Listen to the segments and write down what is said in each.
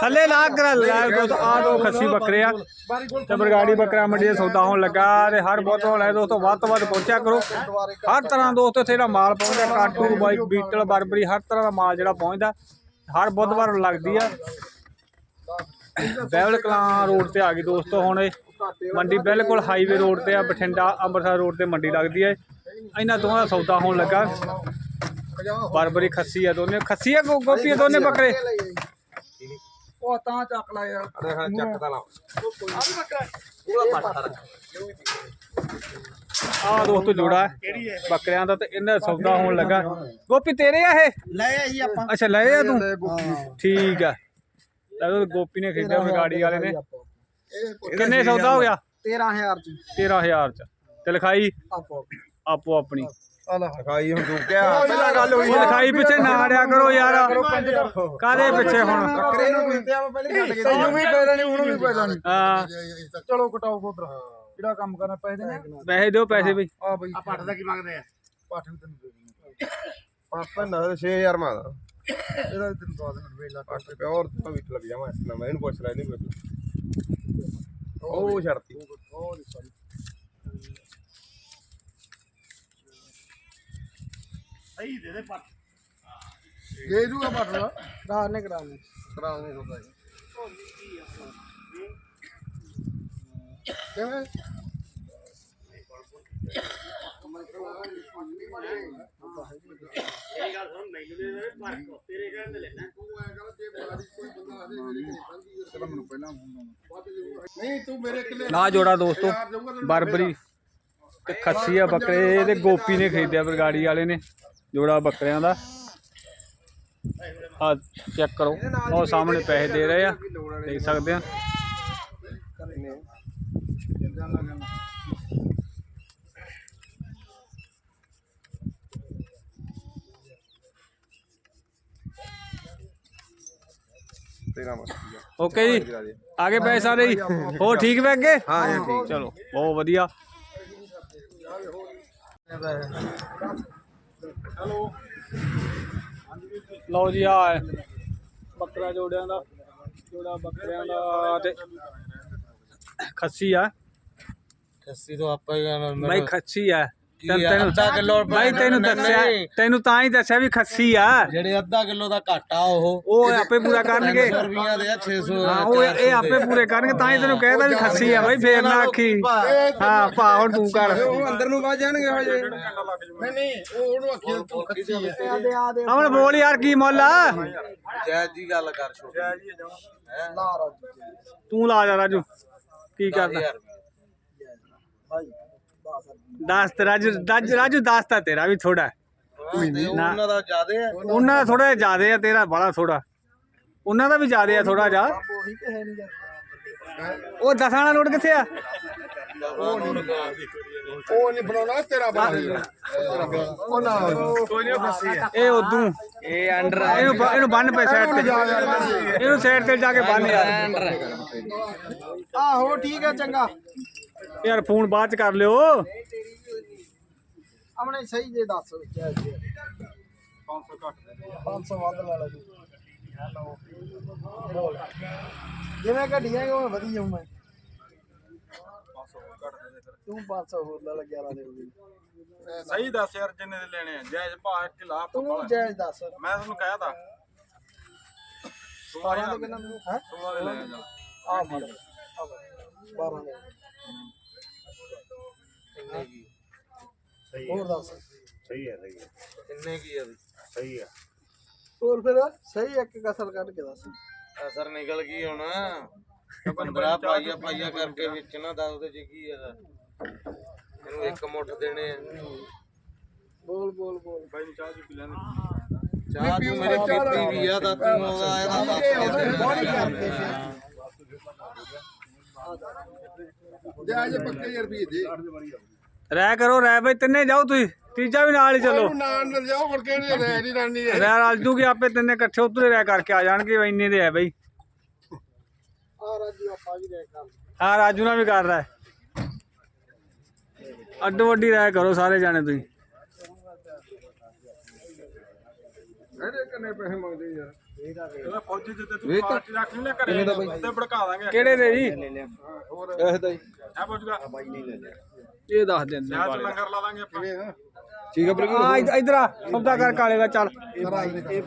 ਥੱਲੇ ਲਾ ਕਰ ਲੈ ਦੋ ਆ ਦੋ ਖੱਸੀ ਬੱਕਰੇ ਆ। ਤੇ ਬਰਗਾੜੀ ਬੱਕਰਾ ਮੰਡੀ ਦਾ ਸੌਦਾ ਹੋਣ ਲੱਗਾ ਤੇ ਹਰ ਬਹੁਤ ਲੈ ਦੋਸਤੋ, ਵੱਧ ਤੋਂ ਵੱਧ ਪਹੁੰਚਿਆ ਕਰੋ। ਹਰ ਤਰ੍ਹਾਂ ਦੋਸਤੋ ਇੱਥੇ ਜਿਹੜਾ ਮਾਲ ਪਹੁੰਚਦਾ, ਕਾਟੂ, ਬਾਈ, ਬੀਟਲ, ਬਰਬਰੀ, ਹਰ ਤਰ੍ਹਾਂ ਦਾ ਮਾਲ ਜਿਹੜਾ ਪਹੁੰਚਦਾ, ਹਰ ਬੁੱਧਵਾਰ ਲੱਗਦੀ ਆ। ਬੈਵਲ ਕਲਾਂ ਰੋਡ ਤੇ ਆ ਗਈ ਦੋਸਤੋ, ਹੁਣ ਇਹ ਮੰਡੀ ਬਿਲਕੁਲ ਹਾਈਵੇ ਰੋਡ ਤੇ ਆ, ਬਠਿੰਡਾ, ਅੰਮ੍ਰਿਤਸਰ ਰੋਡ ਤੇ ਮੰਡੀ ਲੱਗਦੀ ਹੈ ਇਹਨਾਂ ਦੋਵਾਂ ਦਾ ਸੌਦਾ ਹੋਣ ਲੱਗਾ। ਬਰਬਰੀ ਖੱਸੀ ਆ ਦੋਨੇ, ਖੱਸੀ ਆ ਗੋਪੀ ਆ ਦੋਨੇ ਬੱਕਰੇ? ਉਹ ਤਾਂ ਚੱਕ ਲੈ ਯਾਰ। ਚੱਕਦਾ ਲਾ। ਆ ਦੋਸਤੋ ਜੋੜਾ। ਹੈ ਬੱਕਰਿਆਂ ਦਾ ਤੇ ਇਹਨਾਂ ਦਾ ਸੌਦਾ ਹੋਣ ਲੱਗਾ। ਗੋਪੀ ਤੇਰੇ ਆ ਇਹ? ਲੈ ਆਈ ਆਪਾਂ। ਅੱਛਾ ਲਏ ਆ ਤੂੰ? ਠੀਕ ਆ। ਲੈ ਗੋਪੀ ਨੇ ਖਰੀਦਿਆ ਗਾੜੀ ਵਾਲੇ ਨੇ। ਕਿੰਨੇ ਸੌਦਾ ਹੋ ਗਿਆ? 13000 ਚ। 13000 ਚ। ਤੇ ਲਿਖਾਈ? ਆਪੋ ਆਪਣੀ। ਖਾਈ ਹੁਣ ਤੂੰ ਕਿਹਾ ਪਹਿਲਾਂ ਗੱਲ ਹੋਈ ਉਹ ਲਿਖਾਈ ਪਿੱਛੇ ਨਾ ਅੜਿਆ ਕਰੋ ਯਾਰ। ਕਾਦੇ ਪਿੱਛੇ ਹੁਣ? ਬੱਕਰੇ ਨੂੰ ਕਹਿੰਦੇ ਆ ਪਹਿਲੇ ਛੱਡ ਕੇ ਤੈਨੂੰ ਵੀ ਪੈਦਾ ਨਹੀਂ ਉਹਨੂੰ ਵੀ ਪੈਦਾ ਨਹੀਂ। ਹਾਂ। ਚਲੋ ਕਟਾਓ ਉਧਰ ਜਿਹੜਾ ਕੰਮ ਕਰਨਾ ਪੈਸੇ ਦੇਣੇ ਪੈਸੇ ਦਿਓ ਪੈਸੇ ਬਈ ਆ ਬਈ। ਆ ਪੱਟ ਦਾ ਕੀ ਮੰਗਦੇ ਆ? ਪੱਟ ਵੀ ਤੈਨੂੰ ਦੇ ਦੇਣੀ ਪਾਪਾ ਨਾ 6000 ਮਾਦਾ ਇਹਦਾ ਵੀ ਤੈਨੂੰ ਦਵਾ ਦੇਣਾ ਵੇਲਾ ਪਾਪਾ ਪਿਓਰ ਤਾਂ ਵੀ ਲੱਗ ਜਾਵਾਂ ਇਸ ਨਾਲ ਮੈਂ ਇਹਨੂੰ ਪੁੱਛ ਲੈ ਇਹਨੂੰ ਪੁੱਛ ਉਹ ਛੜਤੀ ਉਹ ਸੌਰੀ ਦੇ ਦੂਗਾ ਪੱਟ ਦਾ ਕਰਾ ਨੇ ਕਰਾ ਨੇ ਕਰਾ ਨੇ ਹੁੰਦਾ ਕਿਵੇਂ ਨਹੀਂ ਤੂੰ ਮੇਰੇ ਕਿਲੇ ਨਾ ਜੋੜਾ ਦੋਸਤੋ ਬਰਬਰੀ। ਤੇ ਖੱਸੀ ਆ ਬੱਕਰੇ ਤੇ ਗੋਪੀ ਨੇ ਖਰੀਦਿਆ ਬਰਗਾੜੀ ਵਾਲੇ ਨੇ। ਜੋੜਾ ਬੱਕਰਿਆਂ ਦਾ। ਆ ਚੈੱਕ ਕਰੋ। ਉਹ ਸਾਹਮਣੇ ਪੈਸੇ ਦੇ ਰਹੇ ਆ। ਦੇਖ ਸਕਦੇ ਆ। ਓਕੇ ਜੀ। ਆਗੇ ਪੈਸੇ ਸਾਰੇ ਜੀ। ਹੋਰ ਠੀਕ ਬੈ ਅੱਗੇ? ਹਾਂ ਜੀ ਠੀਕ ਚਲੋ ਬਹੁਤ ਵਧੀਆ। ਲਓ ਜੀ ਆ ਬੱਕਰਾ ਜੋੜਿਆਂ ਦਾ ਜੋੜਾ ਬੱਕਰਿਆਂ ਦਾ ਤੇ ਖੱਸੀ ਆ। ਖੱਸੀ ਤੋਂ ਆਪਾਂ ਹੀ ਬਾਈ ਖੱਸੀ ਆ। ਤੈਨੂੰ ਆ, ਤੈਨੂੰ ਅੱਧਾ ਕਿੱਲੋ ਬਾਈ ਤੈਨੂੰ ਨਹੀਂ, ਦੱਸਿਆ ਨਹੀਂ। ਤੈਨੂੰ ਤਾਂ ਹੀ ਦੱਸਿਆ ਵੀ ਖੱਸੀ ਆ। ਜਿਹੜੇ ਅੱਧਾ ਕਿਲੋ ਦਾ ਘਾਟਾ ਉਹ। ਉਹ ਆਪੇ ਪੂਰਾ ਕਰਨਗੇ। 300 ਰੁਪਈਆ ਦੇ ਆ 600 ਹਾਂ ਉਹ ਇਹ ਆਪੇ ਪੂਰੇ ਕਰਨਗੇ ਤਾਂ ਹੀ ਤੈਨੂੰ ਕਹਿਦਾ ਵੀ ਖੱਸੀ ਆ ਬਾਈ ਫੇਰ ਨਾ ਆਖੀ। ਹਾਂ ਭਾ ਹੁਣ ਤੂੰ ਕਰ। ਉਹ ਅੰਦਰ ਨੂੰ ਵੱਜ ਜਾਣਗੇ ਹਜੇ। ਨਹੀਂ ਨਹੀਂ ਉਹ ਉਹਨੂੰ ਆਖੀ ਤੂੰ ਖੱਸੀ ਹੈ ਆ ਅਮਨ ਬੋਲ ਯਾਰ ਕੀ ਮੁੱਲ ਆ? ਜੈਜ ਜੀ ਗੱਲ ਕਰ ਛੋਟੀ। ਤੂੰ ਲਾ ਜਾ ਰਾਜੂ ਕੀ ਕਰਦਾ ਭਾਈ 10 ਤੇ ਰਾਜੂ ਰਾਜੂ- ਰਾਜੂ 10 ਤਾਂ ਤੇਰਾ ਵੀ ਥੋੜਾ ਉਹਨਾਂ ਦਾ ਜ਼ਿਆਦੇ ਆ। ਉਹਨਾਂ ਦਾ ਥੋੜਾ ਜ਼ਿਆਦਾ ਆ ਤੇਰਾ ਬੜਾ ਥੋੜਾ ਉਹਨਾਂ ਦਾ ਵੀ ਜ਼ਿਆਦਾ ਆ ਥੋੜਾ ਜਾ ਉਹੀ ਤੇ ਹੈ ਨਹੀਂ ਉਹ ਨੋਟ ਕਿੱਥੇ ਆ? ਉਹ ਨਹੀਂ ਬਣਾਉਣਾ ਤੇਰਾ ਬਣਾ ਉਹ ਨਾ। ਕੋਈ ਨਹੀਂ ਫਸੀ ਹੈ ਇਹ ਉਦੋਂ। ਇਹ ਅੰਡਰ ਇਹਨੂੰ ਬ- ਇਹਨੂੰ ਬੰਨ ਪੈ ਸਾਈਡ ਤੇ। ਇਹਨੂੰ ਸਾਈਡ ਤੇ ਜਾ ਕੇ ਬੰਨ ਯਾਰ। ਆਹੋ ਠੀਕ ਹੈ ਚੰਗਾ। ਯਾਰ ਫੋਨ ਬਾਅਦ ਚ ਕਰ ਲਿਓ। ਆਪਣੇ ਸਹੀ ਜੇ। ਦੱਸ 500 ਘੱਟ 500 ਵੱਧ ਲਾ ਲੈ ਬੋਲ ਜਿਵੇਂ ਘਟੀਆਂ ਉਹ ਵਧੀ ਜਾਉ ਮੈਂ। 500 ਘੱਟ ਦੇ ਤੂੰ 500 ਹੋਰ ਲਾ ਲੈ 11 ਦੇ ਹੋਗੇ ਸਹੀ ਦੱਸ ਯਾਰ ਜਿੰਨੇ ਦੇ ਲੈਣੇ ਆ। ਜਾਇਜ਼ ਭਾਅ ਢਿਲਾ ਤੂੰ ਜਾਇਜ਼ ਦੱਸ। ਮੈਂ ਤੁਹਾਨੂੰ ਕਹਿਆ ਤਾਂ। 12 ਦੇ ਕਿੰਨਾ ਤੂੰ ਹੈ? 16 ਦੇ ਲੈ ਜਾ ਆ ਫੜ। ਆ ਫੜ। 12 ਦੇ। ਹੋਰ ਦੱਸ। ਕਿੰਨੇ ਕੀ ਆ ਵੀ? ਹੋਰ ਫਿਰ ਸਹੀ ਇੱਕ ਕਸਰ ਕੱਢ ਕੇ ਦੱਸ। ਅਸਰ ਨਿਕਲ ਗਈ ਹੁਣ। 15 ਪਾਈਆ ਪਾਈਆ ਕਰਕੇ ਵਿੱਚ ਨਾ ਦੱਸ ਉਹਦੇ ਚ ਕੀ ਆ। ਇਹਨੂੰ ਇੱਕ ਮੁੱਠ ਦੇਣੇ ਆ। ਬੋਲ ਬੋਲ ਬੋਲ। ਬਾਈ ਨੂੰ ਚਾਹ ਦੀ ਪੀ ਲੈਣੇ ਚਾਹ ਤੂੰ ਮੇਰੇ ਪੀਤੀ ਵੀ ਆ ਤਾਂ ਤੂੰ ਉਹਦਾ ਇਹਦਾ ਦੱਸ ਕੇ ਦੇ। ਜਾਇਜ਼ ਪੱਕੇ ਯਾਰ ਵੀ ਦੇ। ਰਹਿ ਕਰੋ ਰਹਿ ਬਈ ਤਿੰਨੇ ਜਾਓ ਤੁਸੀਂ। ਤੀਜਾ ਵੀ ਨਾਲ ਹੀ ਚਲੋ। ਨਾਲ ਨਾਲ ਜਾਓ ਮੁੜ ਕੇ ਨਹੀਂ ਰਹਿ ਨਹੀਂ ਰਾਣੀ ਰਹਿ ਰਲ ਜੂਗੇ ਆਪੇ ਤਿੰਨੇ ਇਕੱਠੇ ਉਧਰੇ ਰਹਿ ਕਰਕੇ ਆ ਜਾਣਗੇ ਇੰਨੇ ਦੇ ਆ ਬਈ। ਆ ਰਾਜੂ ਆਪਾਂ ਵੀ ਰਹਿ ਕਰ। ਆ ਰਾਜੂ ਨਾਲ ਵੀ ਕਰ ਰਹਾ। ਅੱਡੋ ਵੱਡੀ ਰਹਿ ਕਰੋ ਸਾਰੇ ਜਾਣੇ ਤੁਸੀਂ। ਇਹਦੇ ਕਿੰਨੇ ਪੈਸੇ ਮੰਗਦੇ ਯਾਰ? ਇਹਦਾ ਫੌਜੀ ਜਿੱਤੇ ਤੂੰ ਪਾਰਟੀ ਰੱਖ ਲਈ ਨਾ ਘਰੇ ਤੇ ਭੜਕਾ ਦਾਂਗੇ। ਕਿਹੜੇ ਦੇ ਜੀ? ਇਹ ਤਾਂ ਜੀ। ਹੈ ਪੁੱਛਗਾ ਇਹ ਦੱਸ ਦਿੰਦੇ ਵਿਆਹ ਚ ਲੰਗਰ ਲਾ ਦਾਂਗੇ ਆਪਾਂ। ਠੀਕ ਆ ਬਲਕੀ ਆ ਇਧਰ ਆ। ਸੌਦਾ ਕਰ ਕਾਲੇ ਦਾ ਚੱਲ। ਬਾਈ ਦਾ। ਇਹ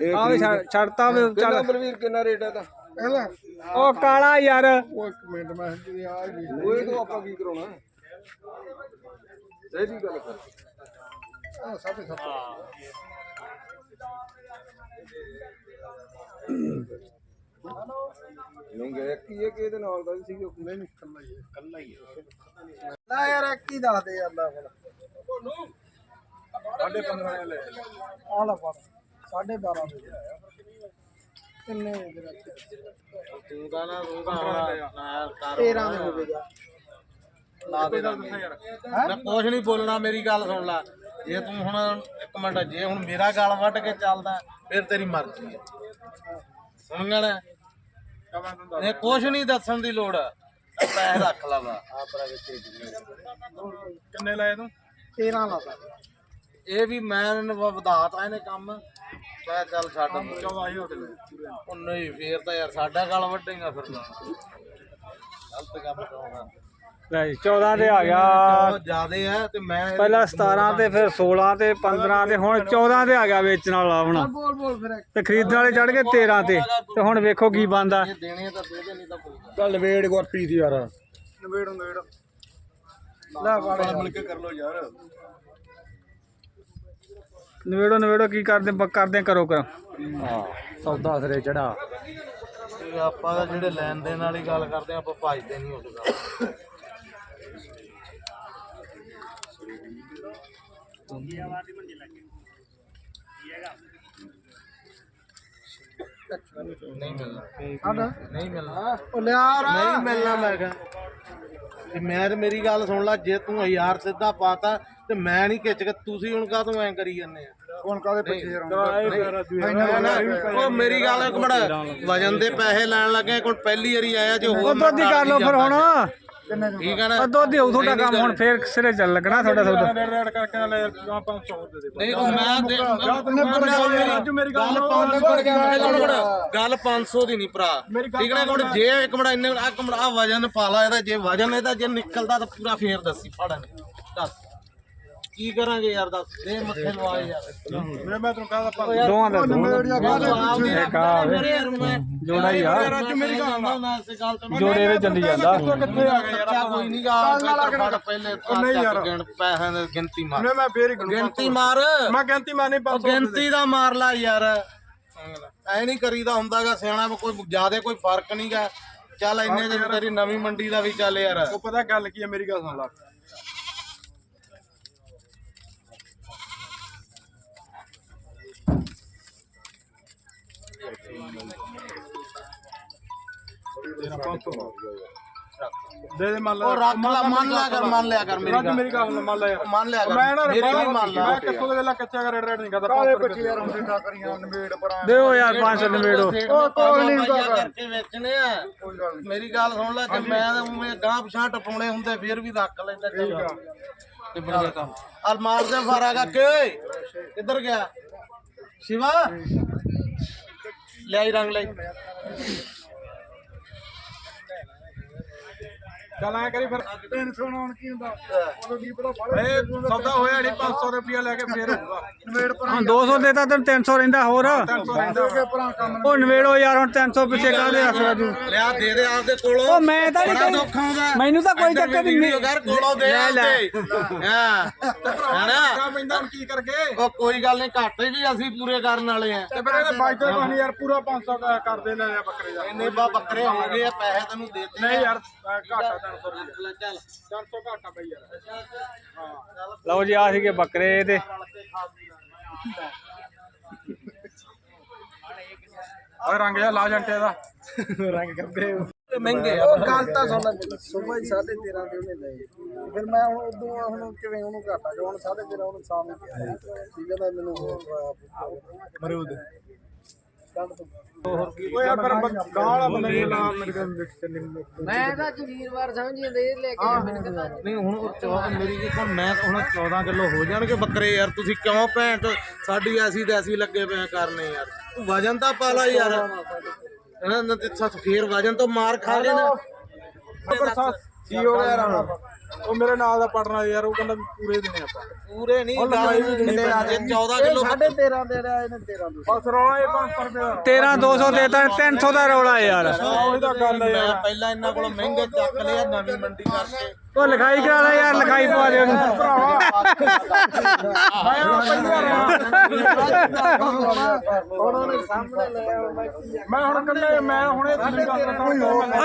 ਇਹ? ਆ ਵੀ ਛੱਡ- ਛੱਡਤਾ ਚੱਲ। ਬਲਵੀਰ ਕਿੰਨਾ ਰੇਟ ਹੈ ਤਾਂ ਉਹ ਕਾਲਾ ਯਾਰ। ਉਹ ਇੱਕ ਮਿੰਟ ਮੈਂ ਆ ਗਈ ਉਹ ਤੋਂ ਆਪਾਂ ਕੀ ਕਰਾਉਣਾ? ਸਹੀ ਗੱਲ ਕਰ। ਆ ਸਾਢੇ ਸੱਤ। ਨਹੀਂ ਗਿਆ ਕੀ ਹੈ ਕਿ ਇਹਦੇ ਨਾਲ ਦਾ ਵੀ ਸੀ ਉਹ? ਨਹੀਂ ਨਹੀਂ ਕੱਲਾ ਹੀ ਹੈ। ਕੱਲਾ ਹੀ ਹੈ। ਨਾ ਯਾਰ ਇੱਕ ਹੀ ਦੱਸ ਦੇ ਜਾਂਦਾ ਫਿਰ ਸਾਢੇ 15 ਲੈ ਆ ਲੈ 12.5 ਦੇ। ਕਿੰਨੇ ਦੇ ਵਿੱਚ ਤੂੰ ਤਾਂ ਨਾ ਤੂੰ ਤਾਂ ਨਾ ਕਰ 13 ਦੇ ਹੋ ਗਏ ਲਾ ਦੇ ਮੈਂ ਕੁਝ ਨਹੀਂ ਬੋਲਣਾ ਮੇਰੀ ਗੱਲ ਸੁਣ ਲੈ। ਜੇ ਤੂੰ ਹੁਣ ਇੱਕ ਮਿੰਟ ਜੇ ਹੁਣ ਮੇਰਾ ਗਲ ਵੱਢ ਕੇ ਚੱਲਦਾ ਫਿਰ ਤੇਰੀ ਮਰਜ਼ੀ ਹੈ ਸੁਣ ਗਿਆ ਨਾ ਇਹ ਕੁਝ ਨਹੀਂ ਦੱਸਣ ਦੀ ਲੋੜ। ਪੈਸੇ ਰੱਖ ਲਾ ਵਾ ਕਿੰਨੇ ਲਏ ਤੂੰ? 13 ਲਾ ਤਾ। ਇਹ ਵੀ ਮੈਂ ਇਹਨੂੰ ਵਧਾਤਾ ਇਹਨੇ ਕੰਮ। ਮੈਂ ਚੱਲ ਛੱਡ 14 ਹੀ ਹੋ ਗਏ ਪੂਰੇ। ਉਹ ਨਹੀਂ ਫੇਰ ਤਾਂ ਯਾਰ ਸਾਡਾ ਗਲ ਵੱਢੇਗਾ ਫਿਰ ਨਾ ਗਲਤ ਕੰਮ ਕਰਾਉਂਦਾ ਲੈ ਜੀ, 14 ਤੇ ਆ ਗਿਆ। ਜ਼ਿਆਦੇ ਆ ਤੇ ਮੈਂ ਪਹਿਲਾਂ 17 ਤੇ ਫਿਰ 16 ਤੇ 15 ਤੇ ਹੁਣ 14 ਤੇ ਆ ਗਿਆ ਵੇਚਣ ਵਾਲਾ ਹੁਣ। ਬੋਲ ਬੋਲ ਫਿਰ ਤੇ ਖਰੀਦਣ ਵਾਲੇ ਚੜ ਗਏ 13 ਤੇ। ਤੇ ਹੁਣ ਵੇਖੋ ਕੀ ਬੰਦਾ ਇਹ ਦੇਣੇ ਤਾਂ ਦੇ ਦੇ ਨਹੀਂ ਤਾਂ ਕੋਈ ਗੱਲ ਚੱਲ ਵੇੜ ਗੁਰਪ੍ਰੀਤ ਯਾਰ। ਨਵੇੜ ਨਵੇੜ। ਲੈ ਫੜ। ਮਿਲ ਕੇ ਕਰ ਲੋ ਯਾਰ। ਨਵੇੜੋ ਨਵੇੜੋ ਕੀ ਕਰਦੇ ਕਰਦੇ ਕਰੋ ਕਰ। ਹਾਂ ਸੌਦਾ ਸਿਰੇ ਚੜਾ ਤੇ ਆਪਾਂ ਤਾਂ ਜਿਹੜੇ ਲੈਣ ਦੇਣ ਵਾਲੀ ਗੱਲ ਕਰਦੇ ਆ ਆਪਾਂ ਭਜਦੇ ਨਹੀਂ ਉਸ ਗੱਲ ਨਹੀਂ ਮਿਲਣਾ ਨਹੀਂ ਮਿਲਣਾ ਉਹ ਲਿਆ ਰਾ ਨਹੀਂ ਮਿਲਣਾ ਮੈਂ ਕਿਹਾ ਤੇ ਮੈਂ ਤੇ ਮੇਰੀ ਗੱਲ ਸੁਣ ਲੈ ਜੇ ਤੂੰ ਹਜ਼ਾਰ ਸਿੱਧਾ ਪਾਤਾ ਤੇ ਮੈਂ ਨਹੀਂ ਖਿੱਚ ਕੇ ਤੁਸੀਂ ਹੁਣ ਕਾਹ ਤੋਂ ਐ ਕਰੀ ਜਾਂਦੇ ਆ ਹੁਣ ਕਾਦੇ ਪਿੱਛੇ ਉਹ ਮੇਰੀ ਗੱਲ ਇੱਕ ਮਿੰਟ ਵਜਨ ਦੇ ਪੈਸੇ ਲੈਣ ਲੱਗੇ ਕੋਲ ਪਹਿਲੀ ਵਾਰੀ ਆਇਆ ਜੇ ਹੋਰ ਦੁੱਧ ਕਰ ਲਓ ਫਿਰ ਹੁਣ ਠੀਕ ਹੈ ਨਾ? ਉਹ ਦੁੱਧ ਹੀ ਹੋਊ ਤੁਹਾਡਾ ਕੰਮ ਹੁਣ ਫੇਰ ਸਿਰੇ ਚੱਲ ਲੱਗਣਾ ਤੁਹਾਡਾ ਸੌਦਾ ਰੇਡ ਰੇਡ ਕਰਕੇ ਨਾ ਲੈ ਯਾਰ 500 ਦੇ ਦੇ ਨਹੀਂ ਉਹ ਮੈਂ ਦੇ ਅੱਜ ਮੇਰੀ ਗੱਲ ਗੱਲ ਗੱਲ 500 ਦੀ ਨਹੀਂ ਭਰਾ। ਠੀਕ ਨਾ ਹੁਣ ਜੇ ਇੱਕ ਮਿੰਟ ਇੰਨੇ ਆ ਕਮੜਾ ਆ ਵਜਨ ਪਾ ਲਾ ਇਹਦਾ। ਜੇ ਵਜਨ ਇਹਦਾ ਜੇ ਨਿਕਲਦਾ ਤਾਂ ਪੂਰਾ ਫੇਰ ਦੱਸੀ ਫੜਨ ਦੱਸ। ਕੀ ਕਰਾਂਗੇ ਯਾਰ ਦੱਸ। ਦੇ ਮੱਥੇ ਲਵਾ ਯਾਰ। ਮੈਂ ਮੈਂ ਤੈਨੂੰ ਕਹਦਾ ਪਰ ਦੋਵਾਂ ਦਾ ਦੋਵਾਂ ਇੱਕ ਆ ਜੋੜਾ ਹੀ ਆ ਅੱਜ ਮੇਰੀ ਗੱਲ ਨਾ। ਇਸੇ ਗੱਲ ਤੋਂ ਜੋੜੇ ਦੇ ਚੱਲੀ ਜਾਂਦਾ। ਕਿੱਥੇ ਆ ਗਏ ਯਾਰ? ਕੋਈ ਨਹੀਂ ਗਾ ਪਹਿਲੇ ਨਹੀਂ ਯਾਰ। ਗਿਣ ਪੈਸਿਆਂ ਦੀ ਗਿਣਤੀ ਮਾਰ। ਮੈਂ ਮੈਂ ਫੇਰ ਗਿਣਤੀ ਮਾਰ। ਮੈਂ ਗਿਣਤੀ ਮਾਰਨੀ 500 ਗਿਣਤੀ ਦਾ। ਮਾਰ ਲਾ ਯਾਰ। ਐ ਨਹੀਂ ਕਰੀਦਾ ਹੁੰਦਾਗਾ ਸਿਆਣਾ ਕੋਈ ਜਿਆਦੇ ਕੋਈ ਫ਼ਰਕ ਨਹੀਂਗਾ ਚੱਲ ਇੰਨੇ ਦਿਨ ਤੇਰੀ ਨਵੀਂ ਮੰਡੀ ਦਾ ਵੀ ਚੱਲ ਯਾਰ। ਉਹ ਪਤਾ ਗੱਲ ਕੀ ਹੈ ਮੇਰੀ ਗੱਲ ਸੁਣ ਲੈ। ਦੇ ਦੇ ਮੰਨ ਉਹ ਲਾ ਰੱਖ ਲਾ ਮੰਨ ਲਿਆ ਕਰ ਮੰਨ ਲਿਆ ਕਰ ਮੇਰੀ ਰਾਜੂ ਗੱਲ। ਮੇਰੀ ਗੱਲ ਸੁਣ, ਮੰਨ ਲੈ ਯਾਰ। ਮੰਨ ਲਿਆ ਕਰ ਮੈਂ ਨਾ ਮੇਰੀ ਵੀ ਮੰਨ ਲਾ। ਮੈਂ ਕਿੱਥੋਂ ਦੇ ਵੇਲਾ ਕੱਚਾ ਕਰ ਰੇਡ ਰੇਡ ਨਹੀਂ ਕਰਦਾ 500 ਪਿੱਛੇ ਯਾਰ ਹੁਣ ਸਿੱਧਾ ਕਰੀਆਂ ਨਵੇੜ ਪਰਾਂ। ਦਿਓ ਯਾਰ 500 ਨਵੇੜੋ। ਉਹ ਕੋਈ ਨਹੀਂ ਕਰਕੇ ਵੇਚਣੇ ਆ। ਮੇਰੀ ਗੱਲ ਸੁਣ ਲੈ ਜੇ ਮੈਂ ਤਾਂ ਉਵੇਂ ਗਾਂ ਪਛਾਂ ਟਪਾਉਣੇ ਹੁੰਦੇ ਫਿਰ ਵੀ ਰੱਖ ਲੈਂਦਾ ਚੱਲ। ਤੇ ਬੰਦੇ ਤਾਂ ਅਲ ਮਾਰ ਦੇ ਫਾਰਾਗਾ ਕਿ। ਕਿੱਧਰ ਗਿਆ? ਸ਼ਿਵਾ? ਲੈ ਆਈ ਰੰਗ ਲਈ। ਚੱਲ ਐ ਕਰੀ ਫਿਰ। 300 ਹੁਣ ਕੀ ਹੁੰਦਾ? ਉਦੋਂ ਕੀ ਪਤਾ ਫੜ ਸੌਦਾ ਹੋਇਆ ਨਹੀਂ 500 ਰੁਪਿਆ ਲੈ ਕੇ ਫੇਰ ਹੋਊਗਾ। ਨਵੇੜ ਪਰਾਂ ਹੁਣ 200 ਦੇਤਾ ਤੈਨੂੰ 300 ਰਹਿੰਦਾ ਹੋਰ। ਕੇ ਪਰਾਂ ਕੰਮ ਉਹ ਨਵੇੜੋ ਯਾਰ ਹੁਣ 300 ਪਿੱਛੇ ਕਾਹਦੇ ਆਖ ਰਾਜੂ ਲਿਆ ਦੇ ਦੇ ਆਪਦੇ ਕੋਲੋਂ। ਉਹ ਮੈਂ ਤਾਂ ਨਹੀਂ ਬੜਾ ਕੋਈ- ਦੁੱਖ ਆਉਂਦਾ। ਮੈਨੂੰ ਤਾਂ ਕੋਈ ਚੱਕਰ ਨਹੀਂ ਵੀਡੀਓ ਕਰ ਕੋਲੋਂ ਦੇ। ਆਪਦੇ। ਹਾਂ। ਕਿਆ ਪੈਂਦਾ ਕੀ ਕਰਕੇ? ਉਹ ਕੋਈ ਗੱਲ ਨਹੀਂ ਘਾਟੇ ਵੀ ਅਸੀਂ ਪੂਰੇ ਕਰਨ ਵਾਲੇ ਆ। ਤੇ ਫਿਰ ਇਹਦੇ ਬਾਈਕ ਤੇ ਪਾਣੀ ਯਾਰ ਪੂਰਾ 500 ਦਾ ਕਰਦੇ ਲੈ ਆ ਬੱਕਰੇ ਦਾ। ਇੰਨੇ ਬਾ ਬੱਕਰੇ ਹੋ ਗਏ ਆ ਪੈਸੇ ਤੈਨੂੰ ਦੇ ਦਿੱਤੇ ਨਹੀਂ ਯਾਰ ਘਾਟਾ 300 ਰੁਪਿਆ ਚੱਲ। 400 ਘਾਟਾ ਬਈ ਯਾਰ। ਲਓ ਜੀ ਆ ਸੀਗੇ ਬੱਕਰੇ ਤੇ। ਓਏ ਰੰਗ ਜਿਹਾ ਲਾ ਜੰਟੇ ਦਾ। ਮਹਿੰਗੇ ਆ। ਉਹ ਗੱਲ ਤਾਂ ਸੁਣ ਸਵੇਰ ਹੀ 13.5 ਦੇ ਉਹਨੇ ਲਏ। ਫਿਰ ਮੈਂ ਹੁਣ ਉਦੋਂ ਹੁਣ ਕਿਵੇਂ ਉਹਨੂੰ ਘਾਟਾ ਜੋ ਹੁਣ 13.5 ਉਹਨੂੰ ਸਾਹਮਣੇ ਕਿਹਾ ਠੀਕ ਹੈ ਨਾ ਮੈਨੂੰ ਹੋਰ ਮਰੂਦ। ਓਏ ਪਰ ਬੰਦਾ ਲਾ ਮੇਰੇ ਵਿੱਚ ਮੈਂ ਤਾਂ ਜਗੀਰਵਾਰ ਸਮਝੀ ਇਹ ਲੈ ਕੇ ਮੈਨੂੰ ਕਹਿੰਦਾ ਨਹੀਂ ਹੁਣ ਉਹ 14 ਮੇਰੀ ਕੀ ਹੁਣ ਮੈਂ ਹੁਣ 14 ਕਿਲੋ ਹੋ ਜਾਣਗੇ ਬੱਕਰੇ ਯਾਰ ਤੁਸੀਂ ਕਿਉਂ ਭੈਣ ਚੋ ਸਾਡੀ ਐਸੀ ਤੈਸੀ ਲੱਗੇ ਪਏ ਆ ਕਰਨੇ ਯਾਰ। ਤੂੰ ਵਜਨ ਤਾਂ ਪਾ ਲਾ ਯਾਰ। ਇਹਨਾਂ ਨੇ ਤੇ ਸੱਤ ਫੇਰ ਵਜਨ ਤੋਂ ਮਾਰ ਖਾ ਲੈਣਾ। ਕੀ ਹੋ ਗਿਆ ਯਾਰ ਹੁਣ? ਉਹ ਮੇਰੇ ਨਾਲ ਦਾ ਪੜਨਾ ਯਾਰ ਉਹ ਕਹਿੰਦਾ ਵੀ ਪੂਰੇ ਦਿਨੇ ਆਪਾਂ। ਪੂਰੇ ਨਹੀਂ ਜੇ 14 ਕਿਲੋ 13.5 ਦੇ ਰਿਹਾ ਇਹਨੇ 13 ਦੇ ਬਸ ਰੌਲਾ ਇਹ 500 ਰੁਪਏ ਦਾ। 13200 ਦੇਤਾ 300 ਦਾ ਰੌਲਾ ਯਾਰ। ਉਹੀ ਤਾਂ ਗੱਲ ਹੈ ਯਾਰ। ਪਹਿਲਾਂ ਇਹਨਾਂ ਕੋਲੋਂ ਮਹਿੰਗੇ ਚੱਕ ਲਿਆ ਨਵੀਂ ਮੰਡੀ ਕਰਕੇ। ਉਹ ਲਿਖਾਈ ਕਰਾ ਲੈ ਯਾਰ ਲਿਖਾਈ ਪਵਾ ਦੇ ਉਹਨੂੰ ਉਹਨਾਂ ਮੈਂ ਹੁਣ ਕੱਲੇ ਮੈਂ ਹੁਣੇ ਆ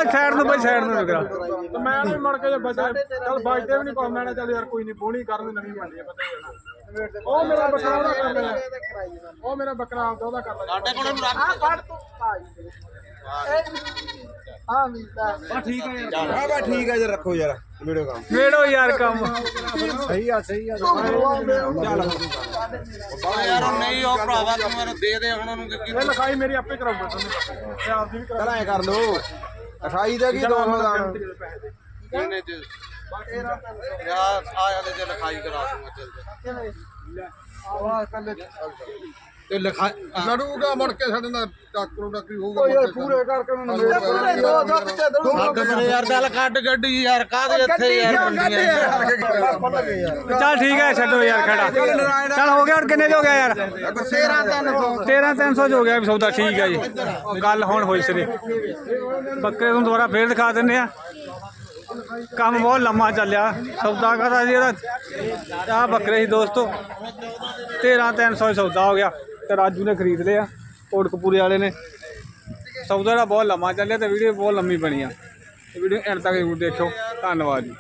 ਸਾਈਡ ਨੂੰ ਬਈ ਸਾਈਡ ਨੂੰ ਨਿਕਰਾ ਤੇ ਮੈਂ ਨਹੀਂ ਮੜ ਕੇ ਜੇ ਬਚਾ ਚੱਲ ਬਚਦੇ ਵੀ ਨਹੀਂ ਕੋਈ ਮੈਂ ਚੱਲ ਯਾਰ ਕੋਈ ਨਹੀਂ ਬੋਣੀ ਕਰਨ ਦੀ ਨਵੀਂ ਮੰਡੀ ਆ ਪਤਾ ਹੀ ਹੈ ਨਾ। ਉਹ ਮੇਰਾ ਬੱਕਰਾ ਉਹਦਾ ਕਰ ਉਹ ਮੇਰਾ ਬੱਕਰਾ ਆਪਦਾ ਉਹਦਾ ਕਰ ਲਿਆ ਸਾਡੇ ਕੋਲ ਨੂੰ ਆ ਰੱਖ ਫੜ ਤੂੰ। ਭਾਈ ਆ। ਬਾ ਠੀਕ ਆ ਜੇ ਰੱਖੋ ਯਾਰ। ਵੀਡੀਓ ਕੰਮ। ਵੇੜੋ ਯਾਰ ਕੰਮ। ਸਹੀ ਆ ਸਹੀ ਆ। ਯਾਰ ਉਹ ਨਹੀਂ ਉਹ ਭਰਾਵਾ ਤੂੰ ਮੈਨੂੰ ਦੇ ਦੇ ਹੁਣ ਉਹਨੂੰ ਕੀ ਇਹ ਲਿਖਾਈ ਮੇਰੀ ਆਪੇ ਕਰਾਉਂਗਾ ਤੁਹਾਨੂੰ ਮੈਂ ਆਪਦੀ ਵੀ ਕਰਾ ਐ ਕਰ ਲੋ ਅਠਾਈ ਦਾ ਕੀ ਦੋ। ਮੈਦਾਨ ਇਹਨੇ ਚ ਯਾਰ ਆ ਜਾਂਦੇ ਤੇ ਲਿਖਾਈ ਕਰਾ ਦੂੰਗਾ ਚੱਲ ਤੇ ਲਿਖਾਈ ਲੜੂਗਾ ਮੁੜ ਕੇ ਸਾਡੇ ਨਾਲ ਟਾਕਰੂ ਟਾਕਰੀ ਹੋਊਗਾ ਯਾਰ ਪੂਰੇ ਕਰਕੇ ਉਹਨਾਂ ਨੇ ਪੂਰੇ ਦੋ ਦੋ ਪਿੱਛੇ ਦੋ ਛੱਡ ਪਰੇ ਯਾਰ ਚੱਲ ਕੱਢ ਗੱਡੀ ਯਾਰ ਕਾਹਦੇ ਇੱਥੇ ਯਾਰ ਚੱਲ ਠੀਕ ਹੈ ਛੱਡੋ ਯਾਰ ਖੜਾ ਚੱਲ ਹੋ ਗਿਆ ਹੁਣ ਕਿੰਨੇ ਚ ਹੋ ਗਿਆ ਯਾਰ 13 300 ਚ ਹੋ ਗਿਆ ਵੀ ਸੌਦਾ ਠੀਕ ਹੈ ਜੀ। ਗੱਲ ਹੁਣ ਹੋਈ ਸਿਰੇ ਬੱਕਰੇ ਨੂੰ ਦੁਬਾਰਾ ਫੇਰ ਦਿਖਾ ਦਿੰਦੇ ਆ। ਕੰਮ ਬਹੁਤ ਲੰਮਾ ਚੱਲਿਆ। ਸੌਦਾ ਕਰਾ ਜੀ ਇਹਦਾ? ਆ ਬੱਕਰੇ ਸੀ ਦੋਸਤੋ। 13 300 ਸੌਦਾ ਹੋ ਗਿਆ। ਤੇ ਰਾਜੂ ਨੇ ਖਰੀਦ ਲਿਆ ਕੋਟਕਪੂਰੇ ਵਾਲੇ ਨੇ। ਸੌਦਾ ਦਾ ਬਹੁਤ ਲੰਮਾ ਚੱਲਿਆ ਤੇ ਵੀਡੀਓ ਬਹੁਤ ਲੰਮੀ ਬਣੀ ਆ। ਵੀਡੀਓ ਐਂਡ ਤੱਕ ਜ਼ਰੂਰ ਦੇਖਿਓ। ਧੰਨਵਾਦ ਜੀ।